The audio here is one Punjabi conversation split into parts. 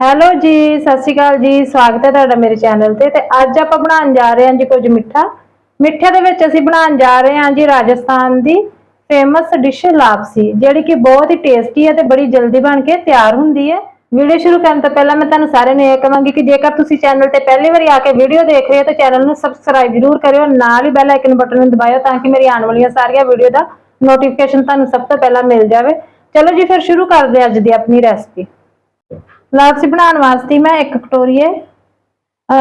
ਹੈਲੋ ਜੀ, ਸਤਿ ਸ਼੍ਰੀ ਅਕਾਲ ਜੀ, ਸਵਾਗਤ ਹੈ ਤੁਹਾਡਾ ਮੇਰੇ ਚੈਨਲ ਤੇ ਤੇ ਅੱਜ ਆਪਾਂ ਬਣਾਉਣ ਜਾ ਰਹੇ ਹਾਂ ਜੀ ਕੁਝ ਮਿੱਠਾ। ਮਿੱਠੇ ਦੇ ਵਿੱਚ ਅਸੀਂ ਬਣਾਉਣ ਜਾ ਰਹੇ ਹਾਂ ਜੀ ਰਾਜਸਥਾਨ ਦੀ ਫੇਮਸ ਡਿਸ਼ ਲਾਪਸੀ, ਜਿਹੜੀ ਕਿ ਬਹੁਤ ਹੀ ਟੇਸਟੀ ਹੈ ਤੇ ਬੜੀ ਜਲਦੀ ਬਣ ਕੇ ਤਿਆਰ ਹੁੰਦੀ ਹੈ। ਵੀਡੀਓ ਸ਼ੁਰੂ ਕਰਨ ਤੋਂ ਪਹਿਲਾਂ ਮੈਂ ਤੁਹਾਨੂੰ ਸਾਰਿਆਂ ਨੂੰ ਇਹ ਕਹਾਂਗੀ ਕਿ ਜੇਕਰ ਤੁਸੀਂ ਚੈਨਲ ਤੇ ਪਹਿਲੀ ਵਾਰੀ ਆ ਕੇ ਵੀਡੀਓ ਦੇਖ ਰਹੇ ਹੋ ਤਾਂ ਚੈਨਲ ਨੂੰ ਸਬਸਕ੍ਰਾਈਬ ਜ਼ਰੂਰ ਕਰਿਓ, ਨਾਲ ਹੀ ਬੈਲ ਆਈਕਨ ਬਟਨ ਨੂੰ ਦਬਾਇਓ ਤਾਂ ਕਿ ਮੇਰੀ ਆਉਣ ਵਾਲੀਆਂ ਸਾਰੀਆਂ ਵੀਡੀਓ ਦਾ ਨੋਟੀਫਿਕੇਸ਼ਨ ਤੁਹਾਨੂੰ ਸਭ ਤੋਂ ਪਹਿਲਾਂ ਮਿਲ ਜਾਵੇ। ਚਲੋ ਜੀ, ਫਿਰ ਸ਼ੁਰੂ ਕਰਦੇ ਹਾਂ ਅੱਜ ਦੀ ਆਪਣੀ ਰੈਸਪੀ ਲਾਪਸੀ ਬਣਾਉਣ ਵਾਸਤੇ ਮੈਂ ਇੱਕ ਕਟੋਰੀਏ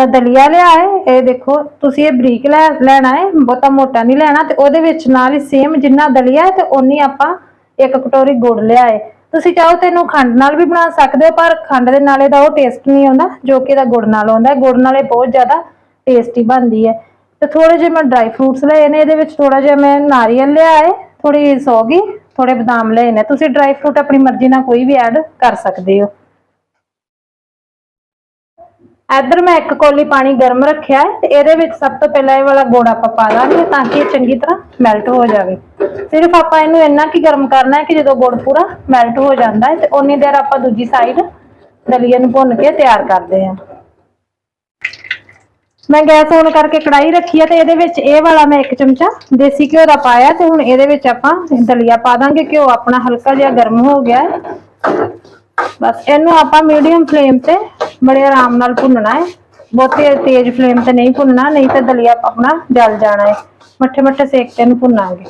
ਦਲੀਆ ਲਿਆ ਹੈ ਇਹ ਦੇਖੋ, ਤੁਸੀਂ ਇਹ ਬਰੀਕ ਲੈ, ਲੈਣਾ ਹੈ ਬਹੁਤਾ ਮੋਟਾ ਨਹੀਂ ਲੈਣਾ, ਤੇ ਉਹਦੇ ਵਿੱਚ ਨਾਲ ਹੀ ਸੇਮ ਜਿੰਨਾ ਦਲੀਆ ਹੈ ਤੇ ਉਨੀ ਆਪਾਂ ਇੱਕ ਕਟੋਰੀ ਗੁੜ ਲਿਆ ਹੈ ਤੁਸੀਂ ਚਾਹੋ ਤੇ ਇਹਨੂੰ ਖੰਡ ਨਾਲ ਵੀ ਬਣਾ ਸਕਦੇ ਹੋ, ਪਰ ਖੰਡ ਦੇ ਨਾਲ ਇਹਦਾ ਉਹ ਟੇਸਟ ਨਹੀਂ ਆਉਂਦਾ, ਜੋ ਕਿ ਇਹਦਾ ਗੁੜ ਨਾਲ ਆਉਂਦਾ ਗੁੜ ਨਾਲ ਇਹ ਬਹੁਤ ਜ਼ਿਆਦਾ ਟੇਸਟੀ ਬਣਦੀ ਹੈ ਤੇ ਥੋੜੇ ਜਿਹੇ ਮੈਂ ਡਰਾਈ ਫਰੂਟਸ ਲਏ ਨੇ, ਇਹਦੇ ਵਿੱਚ ਥੋੜਾ ਜਿਹਾ ਮੈਂ ਨਾਰੀਅਲ ਲਿਆ ਹੈ ਥੋੜੀ ਸੌਗੀ ਥੋੜੇ ਬਦਾਮ ਲਏ ਨੇ। ਤੁਸੀਂ ਡਰਾਈ ਫਰੂਟ ਆਪਣੀ ਮਰਜ਼ੀ ਨਾਲ ਕੋਈ ਵੀ ਐਡ ਕਰ ਸਕਦੇ ਹੋ। ਇੱਧਰ ਮੈਂ ਇੱਕ ਕੋਲੀ ਪਾਣੀ ਗਰਮ ਰੱਖਿਆ ਹੈ ਤੇ ਇਹਦੇ ਵਿੱਚ ਸਭ ਤੋਂ ਪਹਿਲਾਂ ਇਹ ਵਾਲਾ ਗੁੜ ਆਪਾਂ ਪਾ ਦਾਂਗੇ ਤਾਂ ਕਿ ਇਹ ਚੰਗੀ ਤਰ੍ਹਾਂ ਮੈਲਟ ਹੋ ਜਾਵੇ। ਸਿਰਫ ਆਪਾਂ ਇਹਨੂੰ ਇੰਨਾ ਕੀ ਗਰਮ ਕਰਨਾ ਹੈ ਕਿ ਜਦੋਂ ਗੁੜ ਪੂਰਾ ਮੈਲਟ ਹੋ ਜਾਂਦਾ ਹੈ ਤੇ ਉਨੀ ਦੇਰ ਆਪਾਂ ਦੂਜੀ ਸਾਈਡ ਦਲੀਏ ਨੂੰ ਭੁੰਨ ਕੇ ਤਿਆਰ ਕਰਦੇ ਹਾਂ। ਮੈਂ ਗੈਸ ਔਨ ਕਰਕੇ ਕੜਾਈ ਰੱਖੀ ਹੈ ਤੇ ਇਹਦੇ ਵਿੱਚ ਇਹ ਵਾਲਾ ਮੈਂ ਇੱਕ ਚਮਚਾ ਦੇਸੀ ਘਿਓ ਦਾ ਪਾਇਆ ਤੇ ਹੁਣ ਇਹਦੇ ਵਿੱਚ ਆਪਾਂ ਦਲੀਆ ਪਾ ਦਾਂਗੇ ਘਿਓ ਆਪਣਾ ਹਲਕਾ ਜਿਹਾ ਗਰਮ ਹੋ ਗਿਆ ਹੈ। ਬਸ ਇਹਨੂੰ ਆਪਾਂ ਮੀਡੀਅਮ ਫਲੇਮ ਤੇ ਬੜੇ ਆਰਾਮ ਨਾਲ ਭੁੰਨਣਾ ਹੈ। ਬਹੁਤੇ ਤੇਜ਼ ਫਲੇਮ ਤੇ ਨਹੀਂ ਭੁੰਨਣਾ, ਨਹੀਂ ਤਾਂ ਦਲੀਆ ਆਪਣਾ ਜਲ ਜਾਣਾ ਹੈ। ਮੱਠੇ ਮੱਠੇ ਸੇਕ ਤੇ ਇਹਨੂੰ ਭੁੰਨਾਂਗੇ।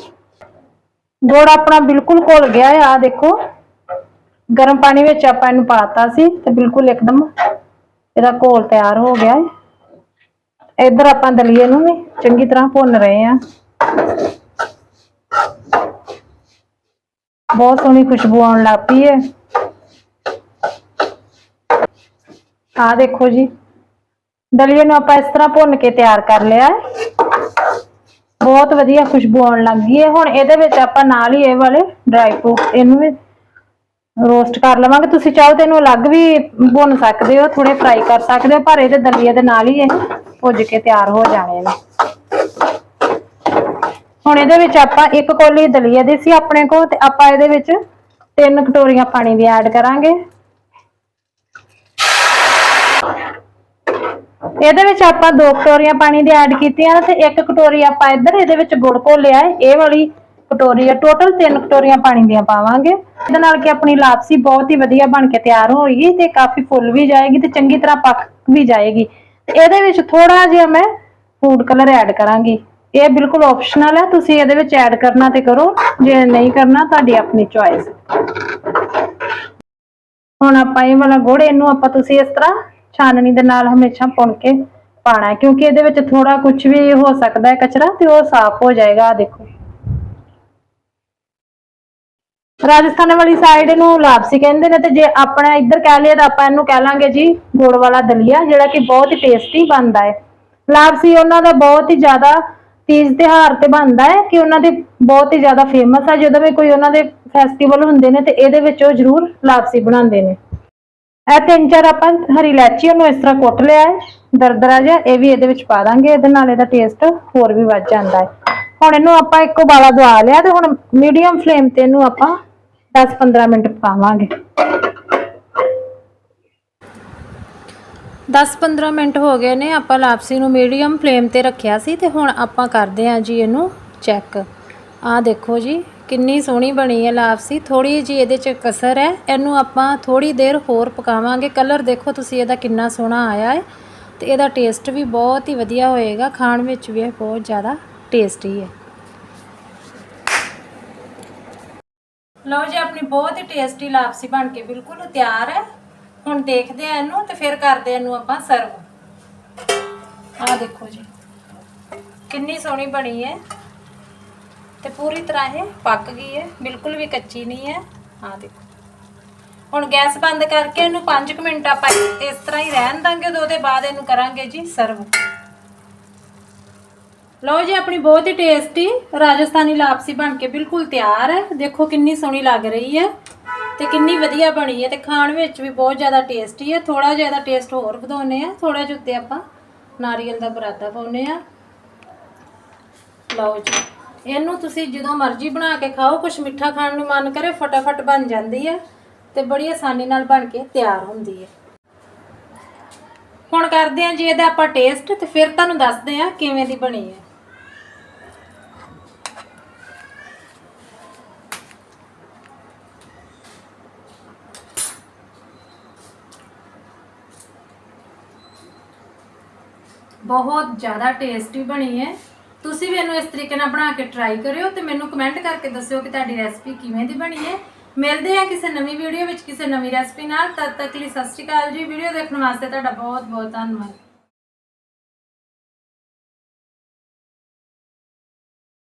ਗੁੜ ਆਪਣਾ ਬਿਲਕੁਲ ਘੁਲ ਗਿਆ ਹੈ। ਆ ਦੇਖੋ, ਗਰਮ ਪਾਣੀ ਵਿੱਚ ਆਪਾਂ ਇਹਨੂੰ ਪਾਤਾ ਸੀ ਤੇ ਬਿਲਕੁਲ ਇੱਕਦਮ ਇਹਦਾ ਘੋਲ ਤਿਆਰ ਹੋ ਗਿਆ ਹੈ। ਇੱਧਰ ਆਪਾਂ ਦਲੀਏ ਨੂੰ ਵੀ ਚੰਗੀ ਤਰ੍ਹਾਂ ਭੁੰਨ ਰਹੇ ਹਾਂ। ਬਹੁਤ ਸੋਹਣੀ ਖੁਸ਼ਬੂ ਆਉਣ ਲੱਗ ਪਈ ਹੈ। ਆ ਦੇਖੋ ਜੀ। ਦਲੀਏ ਨੂੰ ਆਪਾਂ ਇਸ ਤਰ੍ਹਾਂ ਭੁੰਨ ਕੇ ਤਿਆਰ ਕਰ ਲਿਆ ਹੈ। ਬਹੁਤ ਵਧੀਆ ਖੁਸ਼ਬੂ ਆਉਣ ਲੱਗ ਗਈ ਹੈ। ਹੁਣ ਇਹਦੇ ਵਿੱਚ ਆਪਾਂ ਨਾਲ ਹੀ ਇਹ ਵਾਲੇ ਡਰਾਈ ਫਰੂਟ ਇਹਨੂੰ ਵੀ ਰੋਸਟ ਕਰ ਲਵਾਂਗੇ। ਤੁਸੀਂ ਚਾਹੋ ਤੇ ਇਹਨੂੰ ਅਲੱਗ ਵੀ ਭੁੰਨ ਸਕਦੇ ਹੋ ਥੋੜੇ ਫਰਾਈ ਕਰ ਸਕਦੇ ਹੋ, ਪਰ ਇਹਦੇ ਦਲੀਏ ਦੇ ਨਾਲ ਹੀ ਇਹ ਭੁੱਜ ਕੇ ਤਿਆਰ ਹੋ ਜਾਣੇ ਨੇ। ਹੁਣ ਇਹਦੇ ਵਿੱਚ ਆਪਾਂ ਇੱਕ ਕੋਲੀ ਦਲੀਏ ਦੀ ਸੀ ਆਪਣੇ ਕੋਲ ਤੇ ਆਪਾਂ ਇਹਦੇ ਵਿੱਚ ਤਿੰਨ ਕਟੋਰੀਆਂ ਪਾਣੀ ਦੀ ਐਡ ਕਰਾਂਗੇ। ਇਹਦੇ ਵਿੱਚ ਆਪਾਂ ਦੋ ਕਟੋਰੀਆਂ ਪਾਣੀ ਦੀ ਐਡ ਕੀਤੀਆਂ ਤੇ ਇੱਕ ਕਟੋਰੀ ਆਪਾਂ ਇੱਧਰ, ਇਹਦੇ ਵਿੱਚ ਗੁੜ ਘੋਲਿਆ ਹੈ। ਇਹ ਵਾਲੀ ਕਟੋਰੀ ਹੈ। ਟੋਟਲ ਤਿੰਨ ਕਟੋਰੀਆਂ ਪਾਣੀ ਦੀਆਂ ਪਾਵਾਂਗੇ। ਇਹਦੇ ਨਾਲ ਕਿ ਆਪਣੀ ਲਾਪਸੀ ਬਹੁਤ ਹੀ ਵਧੀਆ ਬਣ ਕੇ ਤਿਆਰ ਹੋਏਗੀ ਤੇ ਕਾਫੀ ਫੁੱਲ ਵੀ ਜਾਏਗੀ ਤੇ ਚੰਗੀ ਤਰ੍ਹਾਂ ਪੱਕ ਵੀ ਜਾਏਗੀ। ਤੇ ਇਹਦੇ ਵਿੱਚ ਥੋੜਾ ਜਿਹਾ ਮੈਂ ਫੂਡ ਕਲਰ ਐਡ ਕਰਾਂਗੀ। ਇਹ ਬਿਲਕੁਲ ਆਪਸ਼ਨਲ ਹੈ। ਤੁਸੀਂ ਇਹਦੇ ਵਿੱਚ ਐਡ ਕਰਨਾ ਤੇ ਕਰੋ। ਜੇ ਨਹੀਂ ਕਰਨਾ, ਤੁਹਾਡੀ ਆਪਣੀ ਚੁਆਇਸ ਹੁਣ ਆਪਾਂ ਇਹ ਵਾਲਾ ਗੁੜ, ਇਹਨੂੰ ਆਪਾਂ ਤੁਸੀਂ ਇਸ ਤਰ੍ਹਾਂ ਛਾਨਣੀ ਦੇ ਨਾਲ ਹਮੇਸ਼ਾ ਪੁਣ ਕੇ ਪਾਣਾ ਹੈ, ਕਿਉਂਕਿ ਇਹਦੇ ਵਿੱਚ ਥੋੜਾ ਕੁਝ ਵੀ ਹੋ ਸਕਦਾ ਹੈ ਕਚਰਾ ਤੇ ਉਹ ਸਾਫ਼ ਹੋ ਜਾਏਗਾ ਆ ਦੇਖੋ। ਰਾਜਸਥਾਨ ਵਾਲੀ ਸਾਈਡ ਇਹਨੂੰ ਲਾਪਸੀ ਕਹਿੰਦੇ ਨੇ ਤੇ ਜੇ ਆਪਣਾ ਇੱਧਰ ਕਹਿ ਲਈਏ ਤਾਂ ਆਪਾਂ ਇਹਨੂੰ ਕਹਿ ਲਾਂਗੇ ਜੀ ਗੁੜ ਵਾਲਾ ਦਲੀਆ, ਜਿਹੜਾ ਕਿ ਬਹੁਤ ਹੀ ਟੇਸਟੀ ਬਣਦਾ ਹੈ। ਲਾਪਸੀ ਉਹਨਾਂ ਦਾ ਬਹੁਤ ਹੀ ਜ਼ਿਆਦਾ ਤੀਜ ਤਿਉਹਾਰ ਤੇ ਬਣਦਾ ਹੈ ਕਿ ਉਹਨਾਂ ਦੇ ਬਹੁਤ ਹੀ ਜ਼ਿਆਦਾ ਫੇਮਸ ਆ, ਜਦੋਂ ਵੀ ਕੋਈ ਉਹਨਾਂ ਦੇ ਫੈਸਟੀਵਲ ਹੁੰਦੇ ਨੇ ਤੇ ਇਹਦੇ ਵਿੱਚ ਉਹ ਜ਼ਰੂਰ ਲਾਪਸੀ ਬਣਾਉਂਦੇ ਨੇ। ਇਹ ਤਿੰਨ ਚਾਰ ਆਪਾਂ ਹਰੀ ਇਲਾਚੀ, ਉਹਨੂੰ ਇਸ ਤਰ੍ਹਾਂ ਕੁੱਟ ਲਿਆ ਹੈ। ਦਰਦਰਾ ਜਿਹਾ, ਇਹ ਵੀ ਇਹਦੇ ਵਿੱਚ ਪਾ ਦਾਂਗੇ, ਇਹਦੇ ਨਾਲ ਇਹਦਾ ਟੇਸਟ ਹੋਰ ਵੀ ਵੱਧ ਜਾਂਦਾ ਹੈ। ਹੁਣ ਇਹਨੂੰ ਆਪਾਂ ਇੱਕ ਉਬਾਲਾ ਦਵਾ ਲਿਆ ਤੇ ਹੁਣ ਮੀਡੀਅਮ ਫਲੇਮ ਤੇ ਇਹਨੂੰ ਆਪਾਂ 10-15 ਮਿੰਟ ਪਕਾਵਾਂਗੇ 10-15 ਮਿੰਟ ਹੋ ਗਏ ਨੇ, ਆਪਾਂ ਲਾਪਸੀ ਨੂੰ ਮੀਡੀਅਮ ਫਲੇਮ ਤੇ ਰੱਖਿਆ ਸੀ ਤੇ ਹੁਣ ਆਪਾਂ ਕਰਦੇ ਹਾਂ ਜੀ ਇਹਨੂੰ ਚੈੱਕ ਆਹ ਦੇਖੋ ਜੀ ਕਿੰਨੀ ਸੋਹਣੀ ਬਣੀ ਹੈ ਲਾਪਸੀ ਥੋੜੀ ਜੀ ਇਹਦੇ ਚ ਕਸਰ ਹੈ। ਇਹਨੂੰ ਆਪਾਂ ਥੋੜੀ ਦੇਰ ਹੋਰ ਪਕਾਵਾਂਗੇ। ਕਲਰ ਦੇਖੋ ਤੁਸੀਂ, ਇਹਦਾ ਕਿੰਨਾ ਸੋਹਣਾ ਆਇਆ ਹੈ। ਤੇ ਇਹਦਾ ਟੇਸਟ ਵੀ ਬਹੁਤ ਹੀ ਵਧੀਆ ਹੋਏਗਾ। ਖਾਣ ਵਿੱਚ ਵੀ ਇਹ ਬਹੁਤ ਜ਼ਿਆਦਾ ਟੇਸਟੀ ਹੈ। ਲਓ ਜੀ, ਆਪਣੀ ਬਹੁਤ ਹੀ ਟੇਸਟੀ ਲਾਪਸੀ ਬਣ ਕੇ। ਬਿਲਕੁਲ ਤਿਆਰ ਹੈ। ਹੁਣ ਦੇਖਦੇ ਆ ਇਹਨੂੰ ਤੇ ਫਿਰ ਕਰਦੇ ਇਹਨੂੰ ਆਪਾਂ ਸਰਵ। ਆਹ ਦੇਖੋ ਜੀ। ਕਿੰਨੀ ਸੋਹਣੀ ਬਣੀ ਹੈ। ਤੇ ਪੂਰੀ ਤਰ੍ਹਾਂ ਇਹ ਪੱਕ ਗਈ ਹੈ, ਬਿਲਕੁਲ ਵੀ ਕੱਚੀ ਨਹੀਂ ਹੈ। ਆਹ ਦੇਖੋ। ਹੁਣ ਗੈਸ ਬੰਦ ਕਰਕੇ ਇਹਨੂੰ 5 ਮਿੰਟ ਆਪਾਂ ਇਸ ਤਰ੍ਹਾਂ ਹੀ ਰਹਿਣ ਦਾਂਗੇ ਤੇ ਉਹਦੇ ਬਾਅਦ ਇਹਨੂੰ ਕਰਾਂਗੇ ਜੀ ਸਰਵ। ਲਓ ਜੀ, ਆਪਣੀ ਬਹੁਤ ਹੀ ਟੇਸਟੀ ਰਾਜਸਥਾਨੀ ਲਾਪਸੀ ਬਣ ਕੇ ਬਿਲਕੁਲ ਤਿਆਰ ਹੈ। ਦੇਖੋ ਕਿੰਨੀ ਸੋਹਣੀ ਲੱਗ ਰਹੀ ਹੈ ਤੇ ਕਿੰਨੀ ਵਧੀਆ ਬਣੀ ਹੈ ਤੇ ਖਾਣ ਵਿੱਚ ਵੀ ਬਹੁਤ ਜ਼ਿਆਦਾ ਟੇਸਟੀ ਹੈ। ਥੋੜਾ ਜਿਹਾ ਇਹਦਾ ਟੇਸਟ ਹੋਰ ਵਧਾਉਨੇ ਆ ਥੋੜਾ ਜਿਹਾ ਉੱਤੇ ਆਪਾਂ ਨਾਰੀਅਲ ਦਾ ਬਰਾਦਾ ਪਾਉਨੇ ਆ ਲਓ ਜੀ। ਇਹਨੂੰ ਤੁਸੀਂ ਜਦੋਂ ਮਰਜ਼ੀ ਬਣਾ ਕੇ ਖਾਓ ਕੁਝ ਮਿੱਠਾ ਖਾਣ ਨੂੰ ਮਨ ਕਰੇ, ਫਟਾਫਟ ਬਣ ਜਾਂਦੀ ਹੈ ਤੇ ਬੜੀ ਆਸਾਨੀ ਨਾਲ ਬਣ ਕੇ ਤਿਆਰ ਹੁੰਦੀ ਹੈ। ਹੁਣ ਕਰਦੇ ਹਾਂ ਜੀ ਇਹਦਾ ਆਪਾਂ ਟੇਸਟ ਤੇ ਫਿਰ ਤੁਹਾਨੂੰ ਦੱਸਦੇ ਹਾਂ ਕਿਵੇਂ ਦੀ ਬਣੀ ਹੈ। ਬਹੁਤ ਜ਼ਿਆਦਾ ਟੇਸਟੀ ਬਣੀ ਹੈ। ਤੁਸੀਂ ਵੀ ਇਹਨੂੰ ਇਸ ਤਰੀਕੇ ਨਾਲ ਬਣਾ ਕੇ ਟਰਾਈ ਕਰਿਓ ਤੇ ਮੈਨੂੰ ਕਮੈਂਟ ਕਰਕੇ ਦੱਸਿਓ ਕਿ ਤੁਹਾਡੀ ਰੈਸਪੀ ਕਿਵੇਂ ਦੀ ਬਣੀ ਹੈ। ਮਿਲਦੇ ਆ ਕਿਸੇ ਨਵੀਂ ਵੀਡੀਓ ਵਿੱਚ ਕਿਸੇ ਨਵੀਂ ਰੈਸਪੀ ਨਾਲ। ਤਦ ਤੱਕ ਲਈ ਸਤਿ ਸ਼੍ਰੀ ਅਕਾਲ ਜੀ। ਵੀਡੀਓ ਦੇਖਣ ਵਾਸਤੇ ਤੁਹਾਡਾ ਬਹੁਤ ਬਹੁਤ ਧੰਨਵਾਦ।